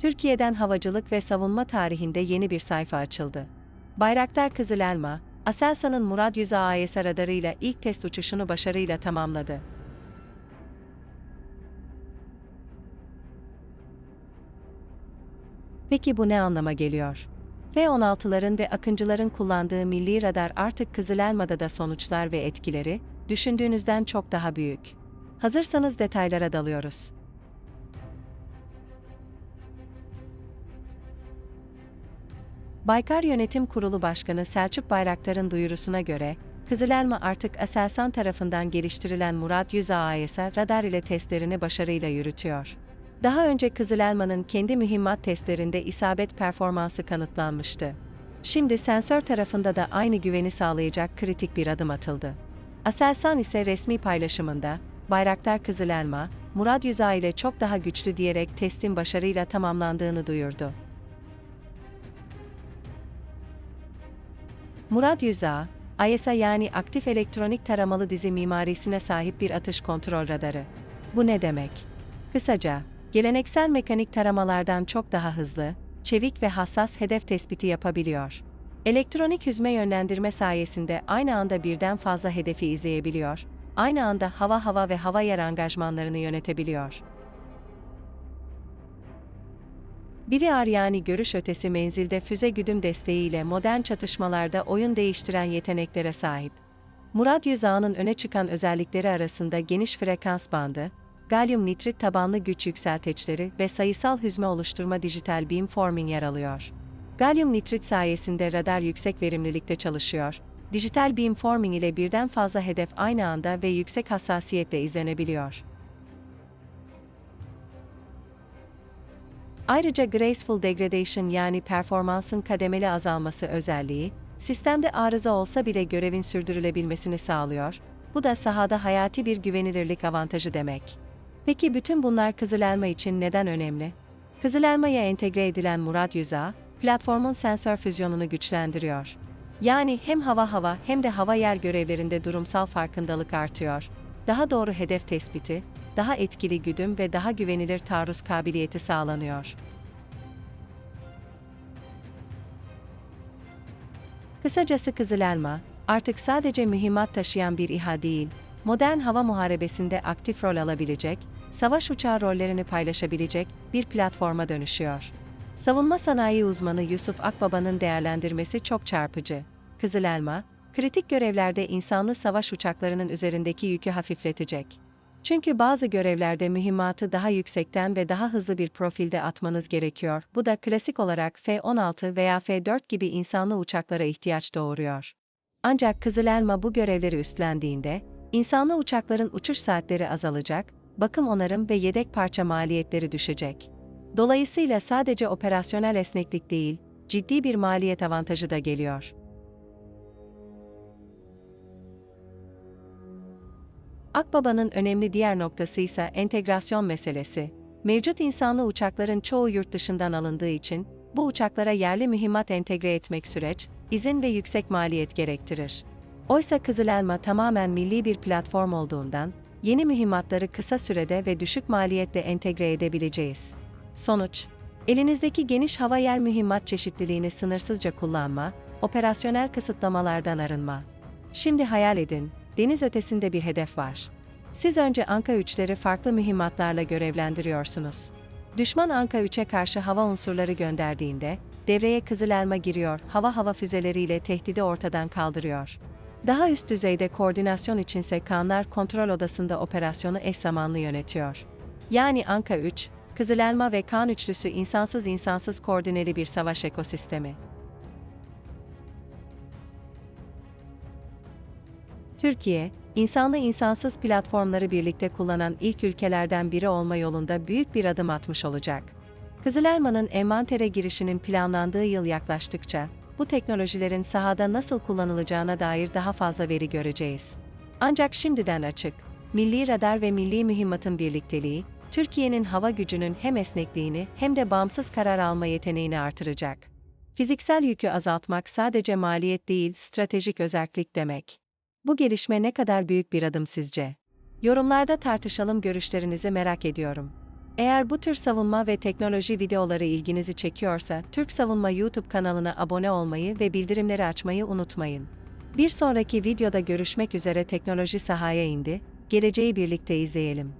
Türkiye'den havacılık ve savunma tarihinde yeni bir sayfa açıldı. Bayraktar Kızıl Elma, Aselsan'ın Murad 100 AES radarıyla ilk test uçuşunu başarıyla tamamladı. Peki bu ne anlama geliyor? F-16'ların ve Akıncıların kullandığı milli radar artık Kızıl Elma'da da sonuçlar ve etkileri, düşündüğünüzden çok daha büyük. Hazırsanız detaylara dalıyoruz. Baykar Yönetim Kurulu Başkanı Selçuk Bayraktar'ın duyurusuna göre, Kızılelma artık Aselsan tarafından geliştirilen Murat 100 AES radar ile testlerini başarıyla yürütüyor. Daha önce Kızılelma'nın kendi mühimmat testlerinde isabet performansı kanıtlanmıştı. Şimdi sensör tarafında da aynı güveni sağlayacak kritik bir adım atıldı. Aselsan ise resmi paylaşımında, Bayraktar Kızılelma, Murat 100 A ile çok daha güçlü diyerek testin başarıyla tamamlandığını duyurdu. Murat Yüza, AESA yani aktif elektronik taramalı dizi mimarisine sahip bir atış kontrol radarı. Bu ne demek? Kısaca, geleneksel mekanik taramalardan çok daha hızlı, çevik ve hassas hedef tespiti yapabiliyor. Elektronik hüzme yönlendirme sayesinde aynı anda birden fazla hedefi izleyebiliyor, aynı anda hava hava ve hava yer angajmanlarını yönetebiliyor. Biri ar yani görüş ötesi menzilde füze güdüm desteğiyle modern çatışmalarda oyun değiştiren yeteneklere sahip. Murat Yüzağı'nın öne çıkan özellikleri arasında geniş frekans bandı, galyum nitrit tabanlı güç yükselteçleri ve sayısal hüzme oluşturma dijital beamforming yer alıyor. Galyum nitrit sayesinde radar yüksek verimlilikte çalışıyor. Dijital beamforming ile birden fazla hedef aynı anda ve yüksek hassasiyetle izlenebiliyor. Ayrıca Graceful Degradation yani performansın kademeli azalması özelliği, sistemde arıza olsa bile görevin sürdürülebilmesini sağlıyor, bu da sahada hayati bir güvenilirlik avantajı demek. Peki bütün bunlar Kızıl için neden önemli? Kızıl Elma'ya entegre edilen Murat Yüza, platformun sensör füzyonunu güçlendiriyor. Yani hem hava hava hem de hava yer görevlerinde durumsal farkındalık artıyor. Daha doğru hedef tespiti, daha etkili güdüm ve daha güvenilir taarruz kabiliyeti sağlanıyor. Kısacası Kızıl Elma, artık sadece mühimmat taşıyan bir İHA değil, modern hava muharebesinde aktif rol alabilecek, savaş uçağı rollerini paylaşabilecek bir platforma dönüşüyor. Savunma sanayi uzmanı Yusuf Akbaba'nın değerlendirmesi çok çarpıcı. Kızıl Elma, kritik görevlerde insanlı savaş uçaklarının üzerindeki yükü hafifletecek. Çünkü bazı görevlerde mühimmatı daha yüksekten ve daha hızlı bir profilde atmanız gerekiyor. Bu da klasik olarak F-16 veya F-4 gibi insanlı uçaklara ihtiyaç doğuruyor. Ancak Kızıl Elma bu görevleri üstlendiğinde, insanlı uçakların uçuş saatleri azalacak, bakım onarım ve yedek parça maliyetleri düşecek. Dolayısıyla sadece operasyonel esneklik değil, ciddi bir maliyet avantajı da geliyor. Akbaba'nın önemli diğer noktası ise entegrasyon meselesi. Mevcut insanlı uçakların çoğu yurt dışından alındığı için, bu uçaklara yerli mühimmat entegre etmek süreç, izin ve yüksek maliyet gerektirir. Oysa Kızıl Elma tamamen milli bir platform olduğundan, yeni mühimmatları kısa sürede ve düşük maliyetle entegre edebileceğiz. Sonuç, elinizdeki geniş hava yer mühimmat çeşitliliğini sınırsızca kullanma, operasyonel kısıtlamalardan arınma. Şimdi hayal edin, deniz ötesinde bir hedef var. Siz önce Anka 3'leri farklı mühimmatlarla görevlendiriyorsunuz. Düşman Anka 3'e karşı hava unsurları gönderdiğinde, devreye Kızıl Elma giriyor, hava hava füzeleriyle tehdidi ortadan kaldırıyor. Daha üst düzeyde koordinasyon içinse Kanlar Kontrol Odası'nda operasyonu eş zamanlı yönetiyor. Yani Anka 3, Kızıl Elma ve Kan üçlüsü insansız insansız koordineli bir savaş ekosistemi. Türkiye, insanlı insansız platformları birlikte kullanan ilk ülkelerden biri olma yolunda büyük bir adım atmış olacak. Kızıl Elma'nın envantere girişinin planlandığı yıl yaklaştıkça, bu teknolojilerin sahada nasıl kullanılacağına dair daha fazla veri göreceğiz. Ancak şimdiden açık, milli radar ve milli mühimmatın birlikteliği, Türkiye'nin hava gücünün hem esnekliğini hem de bağımsız karar alma yeteneğini artıracak. Fiziksel yükü azaltmak sadece maliyet değil, stratejik özellik demek. Bu gelişme ne kadar büyük bir adım sizce? Yorumlarda tartışalım görüşlerinizi merak ediyorum. Eğer bu tür savunma ve teknoloji videoları ilginizi çekiyorsa, Türk Savunma YouTube kanalına abone olmayı ve bildirimleri açmayı unutmayın. Bir sonraki videoda görüşmek üzere teknoloji sahaya indi, geleceği birlikte izleyelim.